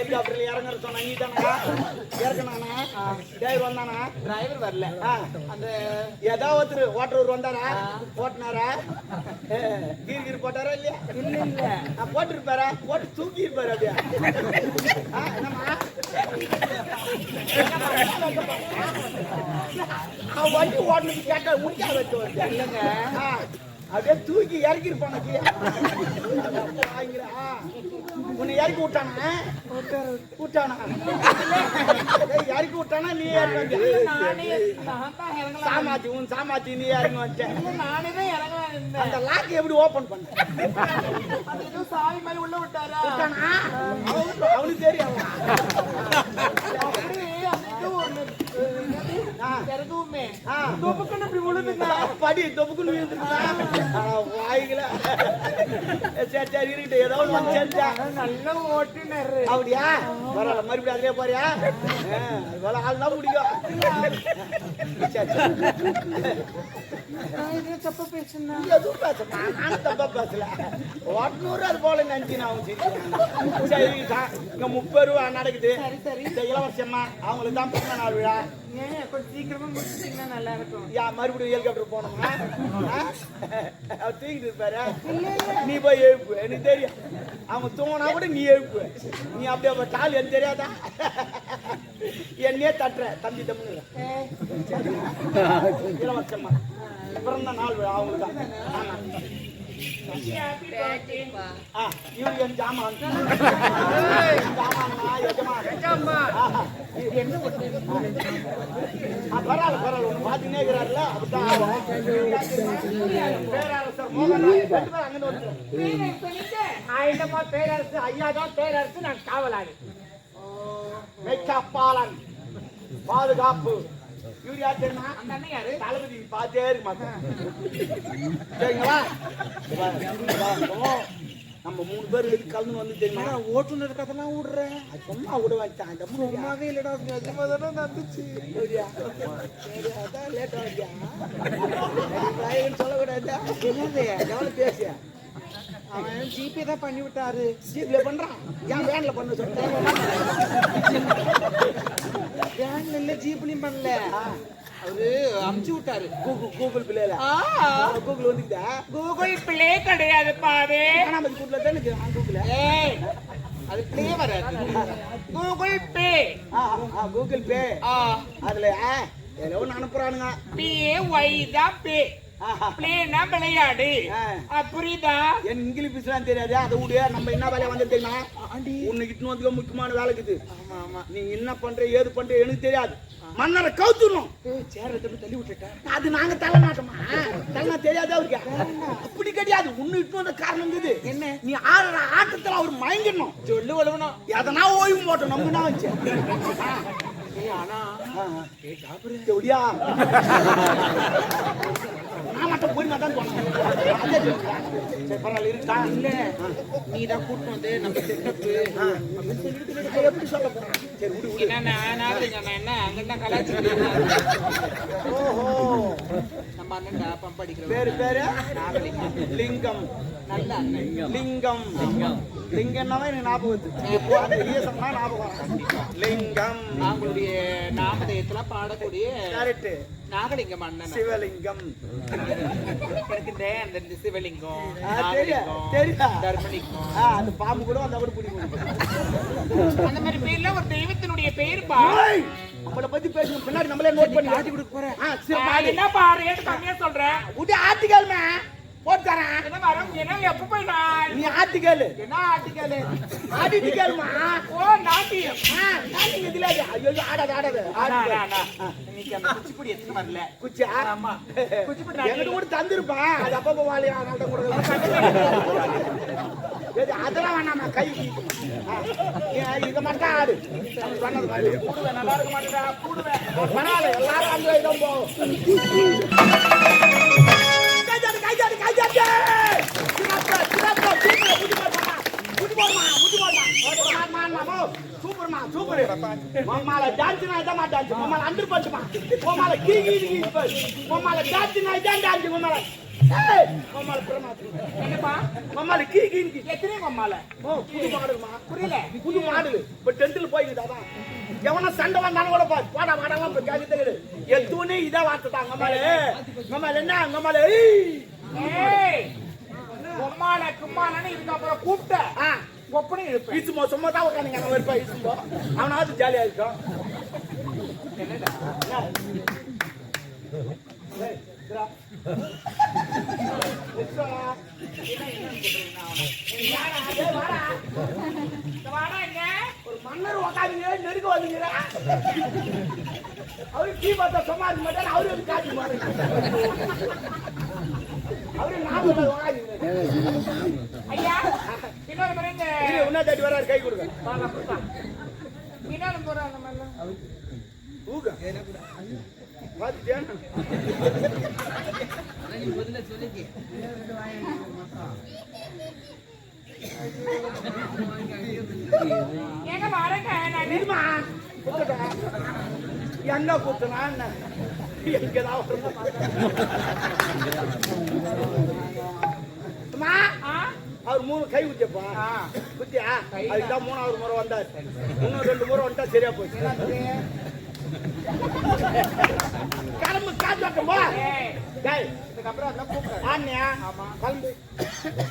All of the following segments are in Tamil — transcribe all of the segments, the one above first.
ஹெலிகாப்டர்ல இறங்குற சொன்ன நீ தானா இறக்குனானா டிரைவர் வந்தானா? டிரைவர் வரல. அந்த ஏதோ ஒருத்தர் ஓட்டுறவர் வந்தாரா? ஓட்டுனாரா? கீர் கீர் போட்டாரா இல்லையா? இல்ல இல்ல. ஆ, போட்டிருப்பாரா? போட்டு தூக்கி இருப்பாரு அப்படியே வண்டி ஓட்டுனது கேட்டா முடிக்க வச்சு வந்து இல்லைங்க. அப்படியே தூக்கி இறக்கி இருப்பான உன்னை இறக்கி விட்டானா? விட்டானா? இறக்கி விட்டானா நீ சாமாத்தி உன் சாமாத்தி நீ இறங்கி இருந்தேன் அந்த லாக் எப்படி ஓபன் பண்ண? சாவி மேல உள்ள விட்டாரா? அவனுக்கு தெரியும் அப்படி அந்த இது ஒண்ணு ஆ. ஆ. தொப்புக்குன்னு இப்படி விழுதுங்க படி தொப்புக்குன்னு வாய்கள. சரி சரி இருக்கட்டும் ஏதோ வந்து சேர்ந்துச்சா? நல்ல ஓட்டுனரு. அப்படியா? பரவாயில்ல மறுபடியும் அதிலே போறியா? ஆள் தான் பிடிக்கும் தப்பா பேசுனா எதுவும் பேச நான் தப்பா பேசல. ஓட்டுநூறு அது போல நினைச்சு நான் சிரிக்கிறேன். சரி இங்க முப்பது ரூபா நடக்குது. இந்த இளவரசம்மா அவங்களுக்கு தான் பிறந்த நாள் விழா. ஏன் கொஞ்சம் சீக்கிரமா முடிச்சிட்டீங்கன்னா நல்லா இருக்கும். யா மறுபடியும் ஹெலிகாப்டர் போனோமா அவர் தூக்கிட்டு இருப்பாரு. நீ போய் எழுப்பு. எனக்கு தெரியும். அவன் தூங்கினா கூட நீ எழுப்பு. நீ அப்படியே அப்ப டால் எனக்கு தெரியாதா? என்னையே தட்டுற. தம்பி தம்பி. இளவரசம்மா. பிறந்த நாள் அவங்களுக்கு தான் என் பரவாயில்ல, பரவாயில்ல. உன்னை பார்த்துக்கினே இருக்கிறாருல்ல, அதுதான் பேரரசு, ஐயா தான் பேரரசு, நான் காவலாளி. மெய்க்காப்பாளன், பாதுகாப்பு இவர் யார் தெரியுமா அந்த அண்ணன் யாரு தளபதி பார்த்தே இருக்க மாட்டேன் சரிங்களா. நம்ம மூணு பேர் எதுக்கு கலந்து வந்து தெரியுமா ஓட்டுநர் கதெல்லாம் விடுறேன் அது சும்மா விட வச்சான் மூணு சும்மாவே இல்லடா நிஜமா தானே நடந்துச்சு சரியா? சரி, அதான். சரி, டிரைவர்னு சொல்லக்கூடாதா? என்னது? எவ்வளவு பேசியா? அவன் ஜிபே தான் பண்ணி விட்டாரு. ஜீப்ல பண்றான். ஏன் வேன்ல பண்ண சொல்றேன்? வேன்ல இல்ல ஜீப்லயும் பண்ணல. அவரு அமுச்சு விட்டாரு. கூகுள் கூகுள் பிள்ளைல கூகுள் வந்துக்குதா கூகுள் பிளே கிடையாது பாரு காணாமதி கூகுள்ல தானே கூகுள்ல. ஏய் அது பிளே வராது. கூகுள் பே ஆ, கூகுள் பே ஆ. அதுல ஏதோ ஒண்ணு அனுப்புறானுங்க. பி ஒய் தான் பே. பிளேனா விளையாடு? புரியுதா? எனக்கு இங்கிலீஷ் பேசலாம் தெரியாது. அதை விடு நம்ம என்ன வேலையா வந்து தெரியுமா? உன்னை இட்டுன்னு வந்து முக்கியமான வேலை இருக்குது. ஆமா ஆமா. நீ என்ன பண்ற ஏது பண்ற எனக்கு தெரியாது. மன்னரை கவுத்துணும் சேர தள்ளி விட்டுட்டேன் அது நாங்க தலைநாட்டமா தலைநா தெரியாது அவருக்கு. அப்படி கிடையாது. உன்னை இட்டு வந்த காரணம் இருக்குது என்ன? நீ ஆடுற ஆட்டத்துல அவர் மயங்கிடணும். சொல்லு வளவணும் எதனா ஓய்வு போட்டோம் நம்ம என்ன வச்சு ஆனா எப்படியா? நீ தான் கூட்டு வந்து நம்ம செட்டப்பு நான் எப்படி சொல்ல போறேன் என்ன? என்ன அங்க கலாச்சி ஓஹோ. நம்ம அண்ணன்டா பம்ப் அடிக்கிறோம் பேரு பேரு? லிங்கம். நல்ல அண்ணன். லிங்கம். லிங்கம்னாவே எனக்கு ஞாபகம் வருது ஈசன்னா ஞாபகம். லிங்கம். அவங்களுடைய நாமதயத்துல பாடக்கூடிய கரெக்ட் நாகலிங்கம் அண்ணன். சிவலிங்கம். இந்த அந்த சிவலிங்கம். தர்மலிங்கம். அந்த பாம்பு கூட அந்த கூட பிடிக்கும் அந்த மாதிரி பேர்ல ஒரு தெய்வத்தினுடைய பேர் பா நம்மளை பத்தி பேசணும். பின்னாடி நம்மளே நோட் பண்ணி காட்டி கொடுக்க போறேன். என்ன பாரு? ஏன் கம்மியா சொல்றேன் விட்டு ஆட்டுக்கல்மே போட்டு தரேன் என்ன வரும் என்ன எப்ப போய் நான் நீ என்ன ஆட்டுக்கலு ஆடிட்டு கேளுமா? ஓ நாட்டியம். ஆ, நாளைக்கு இதுல. ஐயோ ஆடாது ஆடாது. அண்ணா. இன்னைக்கு அந்த குச்சிப்புடி வரல. குச்சா? ஆமா. குச்சிப்புடி நாட்டியம். கூட தந்திருப்பான் அது அப்பப்போ வாழை அதனால கூட அதெல்லாம் வேணாமா கை இதை மட்டும் ஆடு. சொன்னது மாதிரி. கூடுவேன், நல்லா இருக்க மாட்டேடா கூடுவேன் பரவாயில்ல எல்லாரும் அந்த இடம் போகும் புடி போடுமா புடி போடுமா மான் மாமோ சூப்பர்மா சூப்பர் மம்மால டான்ஸ் நான் இதான் டான்ஸ் மம்மால கீ கீ மம்மால டான்ஸ் என்னப்பா மம்மால கீ கீ. எத்தனை அம்மால ஓ, புது மாடுமா புரியல புது மாடு இப்ப டென்த்ல போயிருக்கு அதான் எவனா சண்டை வந்தாலும் கூட பாரு போடா வாடலாம் இப்ப கேட்க தெரியுது எத்தூனே இதே வார்த்தை தான் என்ன அங்கம்மால ஏய் ஏய் கும்மாலன்னு இதுக்கு அப்புறம் கூப்பிட்ட ஆ ஒப்பனை இருப்பேன் ஈசுமோ சும்மா தான் உட்காந்துங்க அவன் இருப்பா ஈசுமோ அவனாவது ஜாலியா இருக்கும் ஒரு மன்னர் உக்காந்துங்க நெருக்க வந்துங்கிற அவரு டீ பார்த்தா சும்மா இருக்க மாட்டாரு அவரு காட்டி மாறுங்க அவரு நாம உக்காந்துங்க ஐயா இன்னொரு முறை இந்த இரு உன்ன தேடி வராரு கை கொடுங்க வாங்க, கொடுப்பா. இன்னொரு முறை அந்த மாதிரிலாம் ஊக பாத்துட்டியா ஏங்க வரேங்க நான் இருமா குத்துட்டா என்ன குத்துனா என்ன எங்கதான் வருது அம்மா, ஆ அவர் மூணு கை குத்தியப்பா. குத்தியா? அதுக்குதான் மூணாவது முறை வந்தார். இன்னும் ரெண்டு முறை வந்துட்டா சரியா போச்சு. அதெல்லாம் கூப்பிடாது. ஆண்ணியா கிளம்பு.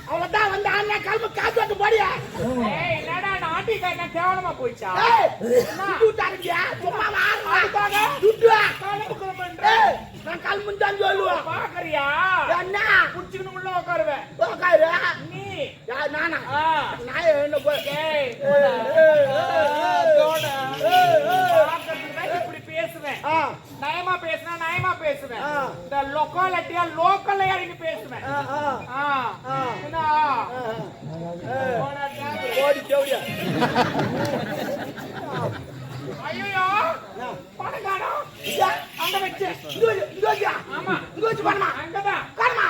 அவ்வளவுதான் வந்து ஆண்ணியா கிளம்பு காத்தாட்டு போடியா? ஏய் என்னடா நாட்டிக்காரன் கேவலமா போயிச்சா? நான் கிளம்புன்னு தான் சொல்லுவேன் பாக்குறியா? என்ன? குடிச்சுக்கணும் உள்ள உட்காருவேன் உக்காரு நானா நான் என்ன போய் இப்படி பேசுவேன் நயமா பேசுனா நயமா பேசுவேன் இந்த லொக்காலிட்டியா லோக்கல்ல இறங்கி பேசுவேன் ஆ ஆ என்ன ஆ, ஆ. ஓடி தேவையா ஐயோ பணம் காணோம் அங்க வச்சு இங்க வச்சு, இங்க வச்சியா? ஆமா இங்க வச்சு பண்ணுமா அங்கதான் காணுமா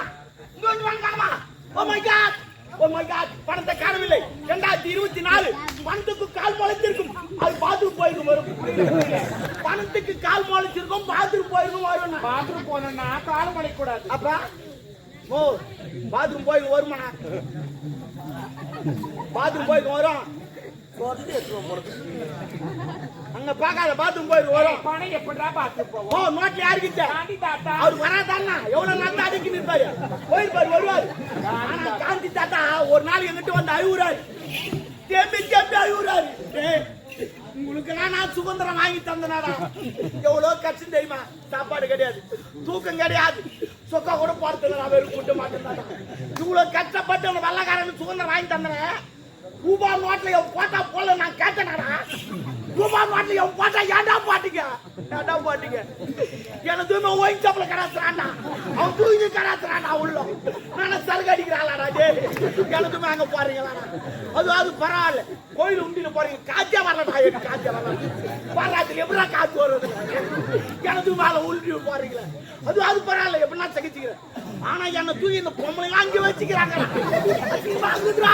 இங்க வந்து பணம் காணுமா oh my God oh my God பணத்தை காணவில்லை இரண்டாயிரத்தி இருபத்தி நாலு பணத்துக்கு கால் முளைச்சிருக்கும் அது பாத்ரூம் போயிருக்கும் வரும் புரியல, புரியல. பணத்துக்கு கால் முளைச்சிருக்கும் பாத்ரூம் போயிருக்கும் வரும் பாத்ரூம் போனோம்னா கால் மலைக்க கூடாது அப்பா ஓ பாத்ரூம் போயிருக்கும் வருமா பாத்ரூம் போயிருக்கும் வரும். அங்க பார்க்காத பாத்ரூம் போயிருக்கும் வரும். பணம் எப்படா பாத்ரூம் ஓ போவோம் நோட்ல யாருக்கிட்ட? அவர் வராதானா எவ்வளவு நாள் அடிக்கி நிற்பாரு? போயிருப்பாரு வருவாரு. ஆனா காந்தி தாத்தா ஒரு நாள் எங்கிட்ட வந்து அழுகுறாரு. தேம்பி தேம்பி அழுகுறாரு. உங்களுக்கு நான் சுதந்திரம் வாங்கி தந்தனாடா. எவ்வளவு கஷ்டம் தெரியுமா? சாப்பாடு கிடையாது. தூக்கம் கிடையாது. சொக்கா கூட போறதுல நான் வெறும் கூட்ட மாட்டேன் இவ்வளவு கஷ்டப்பட்டு அந்த வெள்ளக்காரன் சுதந்திரம் வாங்கி தந்தேன் ரூபா நோட்ல என் போட்டா போல நான் கேட்டேனாடா. ரூபா நோட்ல என் போட்டா ஏன்டா பாட்டிங்க ஏன்டா எனக்கு எனதுமே ஒயின் சாப்பிட கடாத்துறான்டா அவன் தூங்கி கடாத்துறான்டா உள்ள. நான் சலுகை அடிக்கிறாளாடா டே எனதுமே அங்க போறீங்களா அது அது பரவாயில்ல. கோயில் உண்டியில போறீங்க. காத்தியா வரலடா எனக்கு காத்தியா வரல. பாராத்துல எப்படா காத்து வருது எனக்கு மேல உருட்டி போறீங்களா. அது அது பரவாயில்ல எப்படின்னா சகிச்சுக்கிறேன். ஆனா என்ன தூக்கி இந்த பொம்பளை அங்கே வச்சுக்கிறாங்க. வாங்குதுடா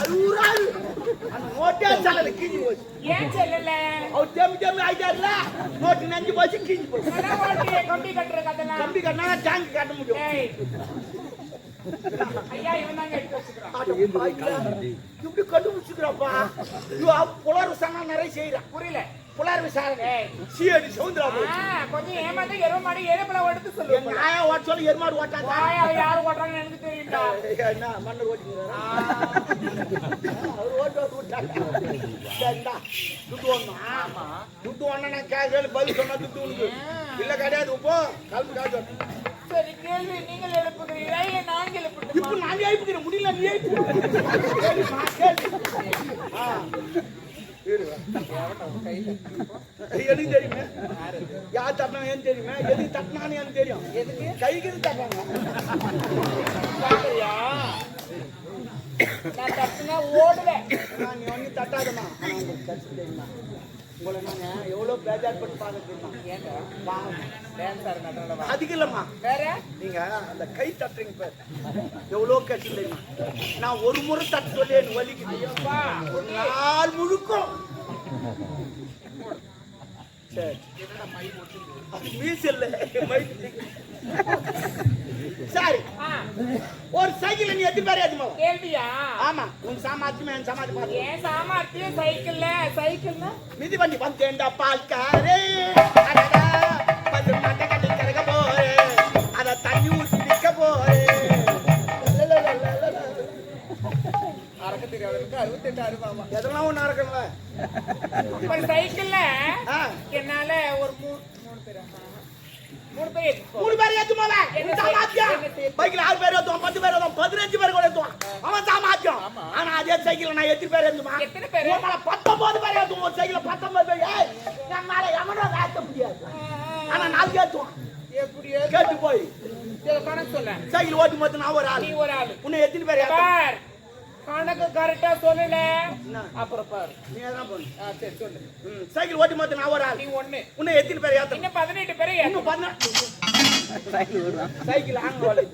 அழுகுறாரு அந்த நோட்டே சாலையில கிஞ்சி போச்சு. ஏன் செல்லல? அவர் தேம்பி தேம்பி ஆயிட்டாருல. நோட்டு நெஞ்சு போச்சு கிஞ்சி போச்சு. கம்பி கட்டுற கம்பி கட்டினா டேங்க் கட்ட முடியும். ஐயா இவன் தாங்க எடுத்து வச்சுக்கிறான். இப்படி கண்டுபிடிச்சுக்கிறாப்பா புலர் விசாரணை நிறைய செய்யறான் புரியல. புலர் விசாரணை. சிஐடி சவுந்தரா கொஞ்சம் ஏமாந்து எரும மாடு எருமலை என் சொல்லுங்க நாயா ஓட்ட சொல்லி எருமாடு ஓட்டாதா? வாயா யாரு ஓட்டுறாங்கன்னு எனக்கு தெரியும்டா. என்ன மன்னர் ஓட்டிக்கிறாரா? அவர் ஓட்டு ஓட்டு விட்டாங்க துட்டு ஒண்ணா துட்டு ஒண்ணா நான் பதில் சொன்னா துட்டு உனக்கு. இல்ல கிடையாது. போ. கலந்து காசு சரி கேள்வி நீங்கள் எழுப்புகிறீர்களா? இல்லை நான் இப்ப எழுப்பட்டுமா நான் எழுப்புகிறேன் முடியல நீ. எனக்கு தெரியுமே? யார் தட்டினா எனக்கு தெரியுமே? எதுக்கு தட்டினான்னு எனக்கு தெரியும். எதுக்கு? கைக்கு தட்டாங்க நான் தப்புனா ஓடுவேன் நான் நீ ஒன்றும் தட்டாதம்மா உங்களை நான் எவ்வளோ பேஜார் பார்க்க தெரியுமா? ஏங்க பாவம். டான்ஸர் நடுவில் அதுக்கு இல்லம்மா. வேற? நீங்க அந்த கை தட்டுறீங்க பாரு. எவ்வளோ தெரியுமா? நான் ஒரு முறை தட்டு சொல்லி எனக்கு வலிக்குது. வா ஒரு நாள் முழுக்கும். சரி. மீசல்ல மைக்கு. சரி. ஆ, ஒரு சைக்கிள் நீ எத்தனை பேர் ஏத்துமா கேள்வியா? ஆமா. உன் சாமாத்தியமே என் சாமாத்தி பாத்து. ஏன் சாமர்த்தியம் சைக்கிள்ல? சைக்கிள்னா? மிதி வண்டி வந்தேன்டா பால்காரே. அடடா பத்து மட்டை கட்டி கறக்க போறே. அத தண்ணி ஊத்தி நிக்க போறே. அறக்க தெரியாதவனுக்கு அறுபத்தெட்டு அறுபாமா எதெல்லாம் ஒண்ணு ஒரு சைக்கிள்ல ஆ, என்னால ஒரு. மூணு பேர் ஏத்திட்டு மூணு பேர் ஏத்துமாவ என்ன உன் சாமாத்தியம்? பைக்ல ஆறு பேர் ஏத்துவான் பத்து பேர் ஏத்துவான் பதினஞ்சு பேர் கூட ஏத்துவான். அவன் சாமாத்தியம் ஆனா அதே சைக்கிள் நான் எத்தனை பேர் ஏத்துமா? எத்தனை பேரு? உன் மேல பத்தொன்பது பேர் ஏத்துவோம் ஒரு சைக்கிள் பத்தொன்பது பேர். ஏய் என் மேல எவனோ ஏத்த முடியாது. ஆனா நாலு ஏத்துவான். கேட்டு போய். கணக்கு சொல்றேன். சைக்கிள் ஓட்டி போது நான் ஒரு ஆள். நீ ஒரு ஆளு. உன்னை எத்தனை பேர் ஏத்துவான்? கணக்கு கரெக்டா சொல்லல. என்ன? அப்புறம் பாரு. நீ பண்ணு. ஆ, சரி சொல்லு. ம், சைக்கிள் ஓட்டி போது நான் ஒரு ஆள். நீ ஒண்ணு. உன்னை எத்தனை பேர் ஏத்தணும்? இன்னும் பதினெட்டு பேரை ஏத்து. இன்னும் பண்ண சைக்கிள் ஆங்க ஓலை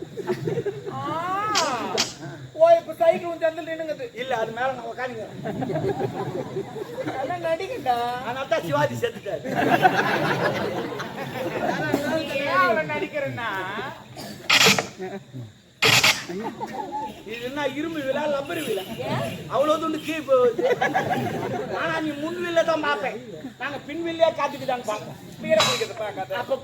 ஆ, ஓ இப்ப சைக்கிள் உன் சந்தில் நின்னுங்குது. இல்ல அது மேல நான் உட்காந்துங்க நல்லா நடிகண்டா அதனால தான் சிவாஜி செத்துட்டாரு. நடிக்கிறேன்னா? இது என்ன இரும்பு விழா லப்பர் விழா? அவ்வளவு துண்டு கீ போகுது ஆனா நீ முன் வில்ல தான் பார்ப்பேன். நாங்க பின் வில்லையா காத்துட்டு தான் பார்ப்போம். பீரை பிடிக்கிறது பார்க்காத அப்ப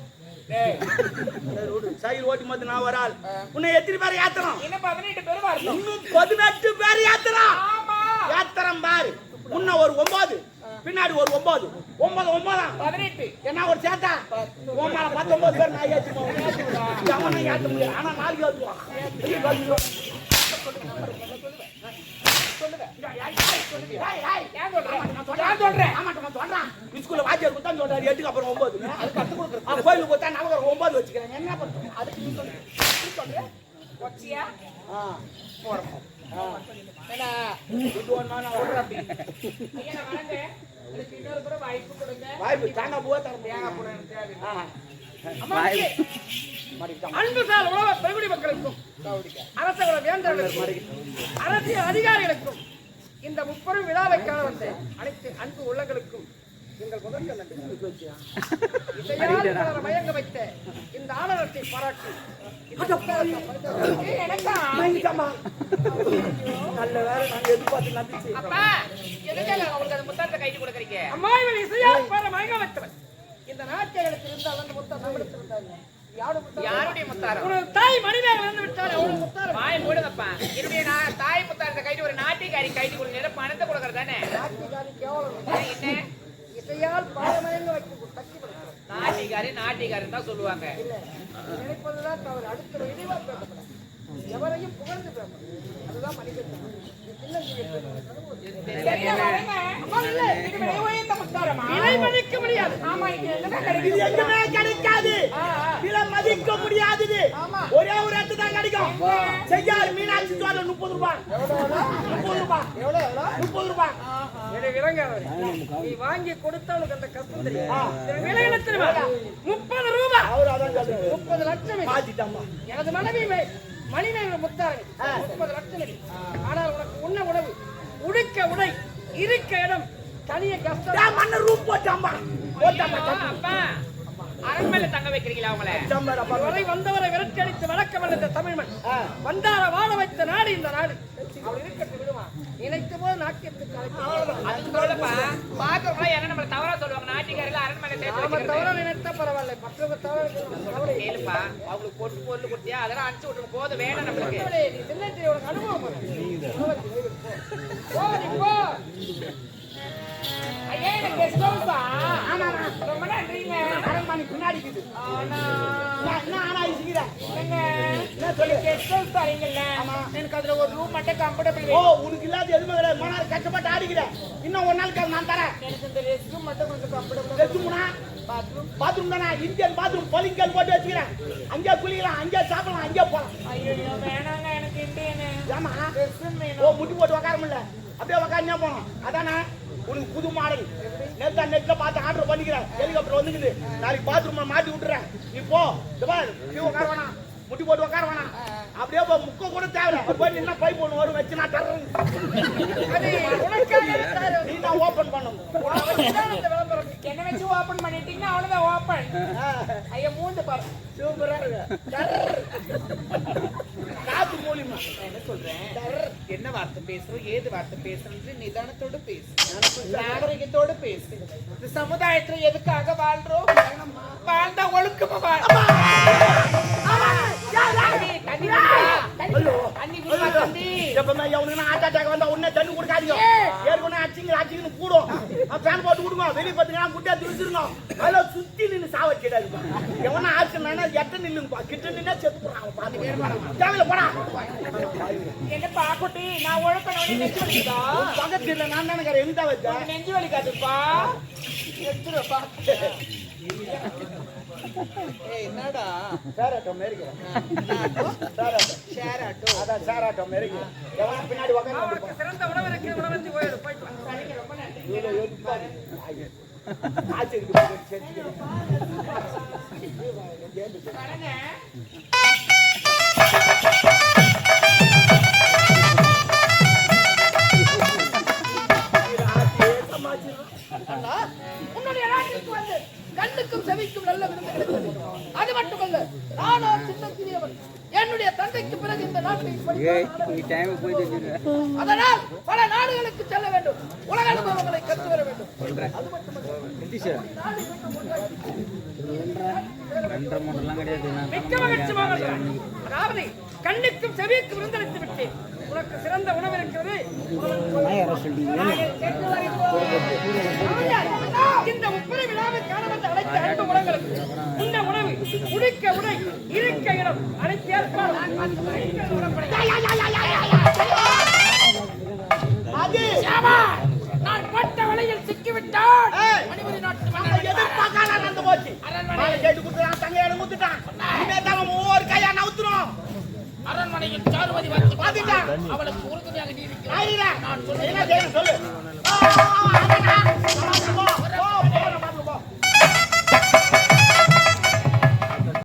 ஓட்டி போது நான் ஒரு ஆள். உன்னை எத்தனை பேர் ஏத்தணும்? இன்னும் பதினெட்டு பேர் இன்னும் பதினெட்டு பேர் ஏத்தணும். ஆமா. ஏத்தரம் பாரு. முன்ன ஒரு ஒன்பது பின்னாடி ஒரு ஒன்பது ஒன்பது ஒன்பதாம் பதினெட்டு என்ன ஒரு சேத்தா ஒன்பது மேல பத்தொன்பது பேர் நான் ஏற்றி எவனும் ஏத்த முடியாது ஆனா நாளைக்கு ஏற்றுவான் ஏன் நான் எட்டுக்கு அப்புறம் ஒன்பது கோயிலுக்கு கொடுத்தா நமக்கு ஒன்பது வச்சுக்கிறேன் என்ன பண்றோம் அதுக்கு நீ கொச்சியா ஆ, போறோம் இது நான் ஐயா நான் வாய்ப்பு கொடுங்க வாய்ப்பு தாங்க. மாட்டிக்கிட்டான். அன்பு சார் உலக மக்களுக்கும் அரசகுல வேந்தர்களுக்கும் அரசியல் அதிகாரிகளுக்கும் இந்த முப்பெரும் விழாவை காண வந்த அனைத்து அன்பு உள்ளங்களுக்கும் எங்கள் முதற்க நன்றி மயங்க வைத்த இந்த ஆனந்தத்தை பாராட்டி. நல்ல வேலை நாங்க எதிர்பார்த்து நம்பிச்சு எதுக்காக அவங்களுக்கு அந்த புத்தகத்தை கைட்டு கொடுக்குறீங்க? அம்மா இவன் இசையால் பலரை மயங்க வைத்தவன். இந்த நாட்டியர்களுக்கு இருந்தால் அந்த முத்தம் இருந்தாங்க யாருடைய முத்தாரம் தாய் விட்டால் அவனுக்கு முத்தாரம் வாய் மூடுங்கப்பா என்னுடைய நான் தாய் புத்தாரத்தை கைட்டு ஒரு நாட்டிக்காரி கைட்டு கொடுங்க பணத்தை கொடுக்கறது தானே? நாட்டியக்காரி கேவலம். என்ன? இசையால் பலரை மயங்க வைக்கும் சக்தி படைத்தவன் நாட்டிக்காரி நாட்டிக்காரன் தான் சொல்லுவாங்க. நினைப்பதுதான் தவறு. அடுத்த இழிவா பேசப்படாது எவரையும் புகழ்ந்து அதுதான் மனிதன் முடியாது. ஆமா கிடைக்குது. விலை மதிக்க. ஒரே ஒரு இடத்து தான் கிடைக்கும். செய்யார் மீனாட்சி சோழ முப்பது ரூபாய். முப்பது ரூபாய். முப்பது ரூபாய். நீ வாங்கி கொடுத்தவளுக்கு அந்த கஷ்டம் தெரியும். இதன் விலை என்ன தெரியுமா? முப்பது ரூபாய். முப்பது லட்சம் எனது மனைவி மே- மணிமேக முத்தாரன் முப்பது லட்சம். ஆனால் உனக்கு உண்ண உணவு உடுக்க உடை இருக்க இடம் தனிய கஷ்டம். மன்னர் ரூம் போட்டாமா போட்டாமா அப்பா. அரண்மனையில தங்க வைக்கிறீங்களா அவங்கள? வரை வந்தவரை விரட்டி அடித்து வழக்கம் இந்த தமிழ் மண் ஆ. வந்தார வாழ வைத்த நாடு இந்த நாடு. இருக்கட்டும். விடுவான் நினைத்த போது சொல்லப்பா. பாக்குறவங்களா என்ன நம்மள தவறா சொல்லுவாங்க. நாட்டிக்காரில சேர்த்து நாம. தவற நினைத்தா பரவாயில்ல. மற்றவங்க தவற இல்லை. கேளுப்பா அவங்களுக்கு பொட்டு பொருள் கொடுத்தியா? அதெல்லாம் அனுப்பிச்சு விட்டுருங்க. போதும் வேணும் நம்மளுக்கு. அனுபவம் போ. ஐயா எனக்கு கெஸ்ட் ஹவுஸா ஆமாமா ரொம்ப நன்றிங்க. அரண்மனை பின்னாடி எனக்கு அதுல ஒரு ரூம் மட்டும் கம்ஃபர்டபிள் ஓ உனக்கு இல்லாத எதுவுமே கிடையாது. கஷ்டப்பட்டு ஆடிக்கிற இன்னும் ஒரு நாளுக்கு நான் தரேன். எனக்கு இந்த ரெஸ்ட் ரூம் மட்டும் கொஞ்சம் கம்ஃபர்டபிள் ரெஸ்ட்ரூம்னா பாத்ரூம் பாத்ரூம் தானே? இந்தியன் பாத்ரூம் பளிங்கல் போட்டு வச்சுக்கிறேன். அங்கே குளிக்கலாம் அங்கே சாப்பிடலாம் அங்கே போகலாம். ஐயோ வேணாங்க எனக்கு இந்தியன் ஏமா ரெஸ்ட் ரூம் வேணும். ஓ முட்டி போட்டு உட்கார முடியல. அப்படியே உட்காந்து போகணும். அதானே? உனக்கு புது மாடல். நேத்தா நெட்ல பார்த்து ஆர்டர் பண்ணிக்கிறேன். ஹெலிகாப்டர் வந்துக்குது. நாளைக்கு பாத்ரூம் மாட்டி விட்டுறேன். நீ போ. உட்கார வேணாம். முட்டி போட்டு உட்கார வேணாம். அப்படியே போ முக்க கூட தேவை போய் நின்னா பைப் ஒன்று வரும் வச்சு நான் தர்றேன். நீ அதுதான் இந்த விளம்பரம். என்ன வச்சு ஓபன் பண்ணிட்டீங்கன்னா அவ்வளவுதான் ஓபன் ஐயா மூந்து பாரு. சூப்பரா. காத்து மூலியமா என்ன சொல்றேன்? என்ன வார்த்தை பேசுறோம்? ஏது வார்த்தை பேசுறது நிதானத்தோட பேசு. நாகரிகத்தோட பேசு. இந்த சமுதாயத்துல எதுக்காக வாழ்றோம் வாழ்ந்தா ஒழுக்கமா வாழ். எப்பவுமே எவனுக்கு ஹார்ட் அட்டாக் வந்தா உடனே தண்ணி கொடுக்காதீங்க. ஏற்கனவே அச்சிங்க அச்சிங்கன்னு கூடும். ஃபேன் போட்டு விடுங்க வெளியே பார்த்தீங்கன்னா குட்டியா திருச்சிருங்க அதில் சுத்தி நின்று சாவச்சிடா இருப்பா எவனா ஆச்சுன்னா எட்ட நில்லுங்கப்பா. கிட்ட நின்னா செத்து போறான் பாத்து தேவையில்ல போடா. என்னப்பா குட்டி நான் ஒழுக்கணும் நெஞ்சு வலிக்குதா? பக்கத்து இல்லை நான் தானே எங்க வச்சேன் நெஞ்சு வலிக்காதுப்பா. எடுத்துருப்பா என்னடா? சார் ஆட்டோ மேரிக்கிறேன் ஷேர் ஆட்டோ அதான் சார் ஆட்டோ மேரிக்கிறேன் பின்னாடி உட்காந்து சிறந்த போயிட்டு கண்ணுக்கும் செவிக்கும் நல்ல விருந்து கிடைத்தது. அது மட்டுமல்ல நானோ சின்ன சிறியவன் என்னுடைய தந்தைக்கு பிறகு இந்த நாட்டை படிப்பான் அதனால் பல நாடுகளுக்கு செல்ல வேண்டும். உலக அனுபவங்களை கற்று வர வேண்டும் மிக்க மகிழ்ச்சி. அதாவது கண்ணுக்கும் செவிக்கும் விருந்தளித்து விட்டேன். உனக்கு சிறந்த உணவு இருக்கிறது. இந்த முப்பது விழாவை காண வந்த அனைத்து அன்பு உணவுகளுக்கு உண்ண உணவு உடுக்க உடை இருக்க இடம் அனைத்து ஏற்பாடு அது நான் பட்ட வலையில் சிக்கிவிட்டான் எதிர்பார்க்காத நடந்து போச்சு கேட்டு கொடுத்துட்டான் தங்க இடம் கொடுத்துட்டான் இனிமே தான் ஒவ்வொரு அரண்மனையில் சாருமதி வந்து பார்த்துட்டான் அவளுக்கு உறுதுணையாக நீ இருக்கிறாய் நான் சொல்லு சொல்லு